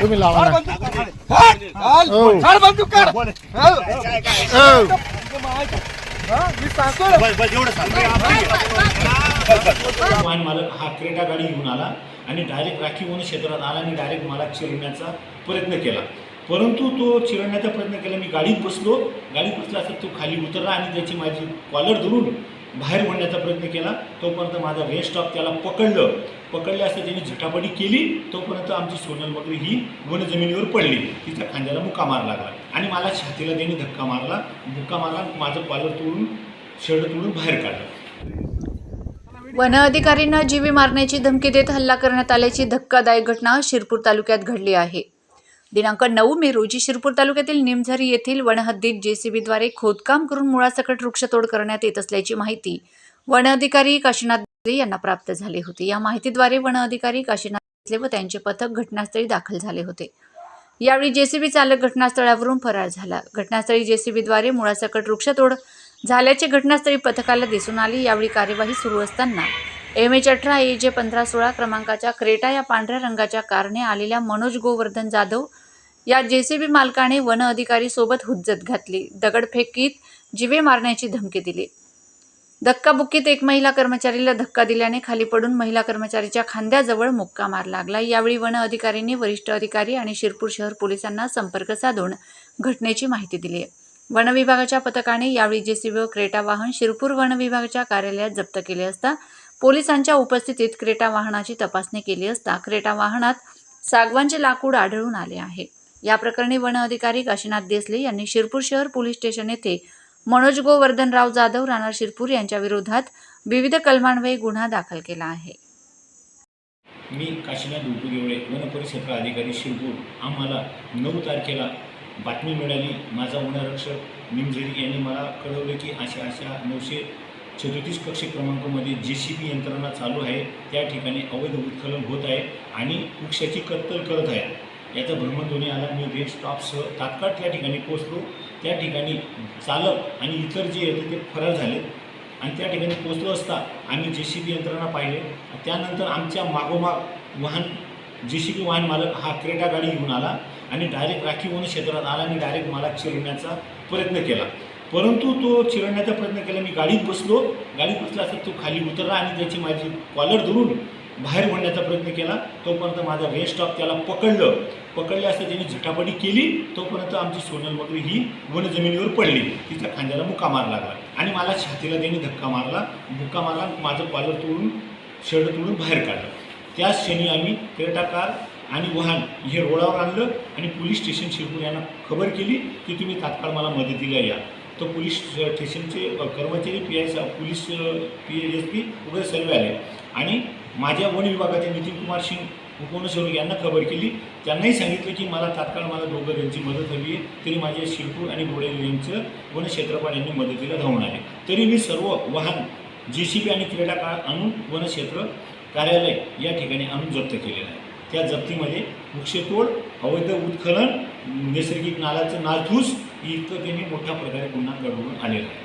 तुम्ही लावा ना काढ! हा, मालक हा क्रेटा गाडी घेऊन आला आणि डायरेक्ट राखी म्हणून क्षेत्रात आला आणि डायरेक्ट मला चिरण्याचा प्रयत्न केला परंतु तो चिरण्याचा प्रयत्न केला मी गाडीत बसलो गाडीत बसला असं तो खाली उतरला आणि त्याची माझी कॉलर धरून बाहेर म्हणण्याचा प्रयत्न केला. तोपर्यंत माझा रेस्ट स्टॉप त्याला पकडलं. पकडले असता त्यांनी झटापटी केली. तोपर्यंत आमची सोनल मगरी ही वन जमिनीवर पडली. तिच्या खांद्याला मुक्का मार लागला. आणि मला छातीला त्यांनी धक्का मारला. मुक्का मारला माझं पालर तोडून शर्ट तोडून बाहेर काढलं. वन अधिकारींना जीवे मारण्याची धमकी देत हल्ला करण्यात आल्याची धक्कादायक घटना शिरपूर तालुक्यात घडली आहे. दिनांक नऊ मे रोजी शिरपूर तालुक्यातील निमझरी येथील वनहद्दीत जेसीबीद्वारे खोदकाम करून मुळासकट वृक्षतोड करण्यात येत असल्याची माहिती वन अधिकारी काशीनाथ यांना प्राप्त झाली होती. या माहितीद्वारे वन अधिकारी काशीनाथ व त्यांचे पथक घटनास्थळी दाखल झाले होते. यावेळी जेसीबी चालक घटनास्थळावरून फरार झाला. घटनास्थळी जेसीबीद्वारे मुळासकट वृक्षतोड झाल्याचे घटनास्थळी पथकाला दिसून आले. यावेळी कार्यवाही सुरू असताना एम एच अठरा ए जे पंधरा सोळा क्रमांकाच्या क्रेटा या पांढऱ्या रंगाच्या कारने आलेल्या मनोज गोवर्धन जाधव या जेसीबी मालकाने वन अधिकारी सोबत हुज्जत घातली. दगडफेकीत जिवे मारण्याची धमकी दिली. धक्काबुक्कीत एक महिला कर्मचारीला धक्का दिल्याने खाली पडून महिला कर्मचारीच्या खांद्याजवळ मुक्का मार लागला. यावेळी वन अधिकाऱ्यांनी वरिष्ठ अधिकारी आणि शिरपूर शहर पोलिसांना संपर्क साधून घटनेची माहिती दिली. आहे वन विभागाच्या पथकाने यावेळी जेसीबी व क्रेटा वाहन शिरपूर वन विभागाच्या कार्यालयात जप्त केले असता पोलिसांच्या उपस्थितीत क्रेटा वाहनाची तपासणी केली असता क्रेटा वाहनात सागवानचे लाकूड आढळून आले आहे. या प्रकरणी वन अधिकारी काशीनाथ देसले यांनी शिरपूर शहर पोलीस स्टेशन येथे मनोज गोवर्धनराव जाधव राणा शिरपूर यांच्या विरोधात विविध कलमान्वये गुन्हा दाखल केला आहे. मी काशीनाथ उपगेवळे वन परिक्षेत्र अधिकारी शिरपूर. आम्हाला नऊ तारखेला बातमी मिळाली. माझा वनरक्षक निमझरी यांनी मला कळवले की अशा अशा नऊशे चतुर्थीस कक्ष क्रमांकामध्ये जे सी बी यंत्रणा चालू आहे. त्या ठिकाणी अवैध उत्खनन होत आहे आणि वृक्षाची कत्तल करत आहे. याचा भ्रमणध्वनी आला. मी रेड स्टॉपसह तात्काळ त्या ठिकाणी पोचलो त्या ठिकाणी चालक आणि इतर जे होते ते फरार झाले. आणि त्या ठिकाणी पोचलो असता आम्ही जे सी बी यंत्रणा पाहिले. त्यानंतर आमच्या मागोमाग वाहन जे सी बी वाहन मालक हा क्रेटा गाडी घेऊन आला आणि डायरेक्ट राखी वन क्षेत्रात आला. आणि डायरेक्ट मला चिरण्याचा प्रयत्न केला. परंतु तो चिरण्याचा प्रयत्न केला. मी गाडीत बसलो. गाडीत बसला असता तो खाली उतरला आणि त्याची माझी कॉलर धरून बाहेर पडण्याचा प्रयत्न केला. तोपर्यंत माझा रेस्ट स्टॉप त्याला पकडलं. पकडले असता त्यांनी झटापटी केली. तोपर्यंत आमची सोनल मगरी ही वन जमिनीवर पडली. तिच्या खांद्याला मुक्का मार लागला. आणि मला छातीला त्यांनी धक्का मारला. मुक्का मारला. माझं कॉलर तोडून शर्ट तोडून बाहेर काढलं. त्याच क्षणी आम्ही क्रेटा कार आणि वाहन हे रोडावर आणलं आणि पोलीस स्टेशन शिरपूर यांना खबर केली की तुम्ही तात्काळ मला मदतीला या. तर पोलीस स्टेशनचे कर्मचारी P I police P S P वगैरे सर्व आले. आणि माझ्या वन विभागाचे नितीन कुमार सिंग उपवनसर्व यांना खबर केली. त्यांनाही सांगितलं की मला तात्काळ मला दोघं यांची मदत हवी आहे. तरी माझे शिरपूर आणि बोडे यांचं वन क्षेत्रपाल यांनी मदतीला धावून आले. तरी मी सर्व वाहन जे सी बी आणि क्रीडा काळ आणून वनक्षेत्र कार्यालय या ठिकाणी आणून जप्त केलेलं आहे. त्या जप्तीमध्ये वृक्षतोड अवैध उत्खनन नैसर्गिक नालाचं नालथूस इतकं त्यांनी मोठ्या प्रकारे गुन्हा घडवून आलेला आहे.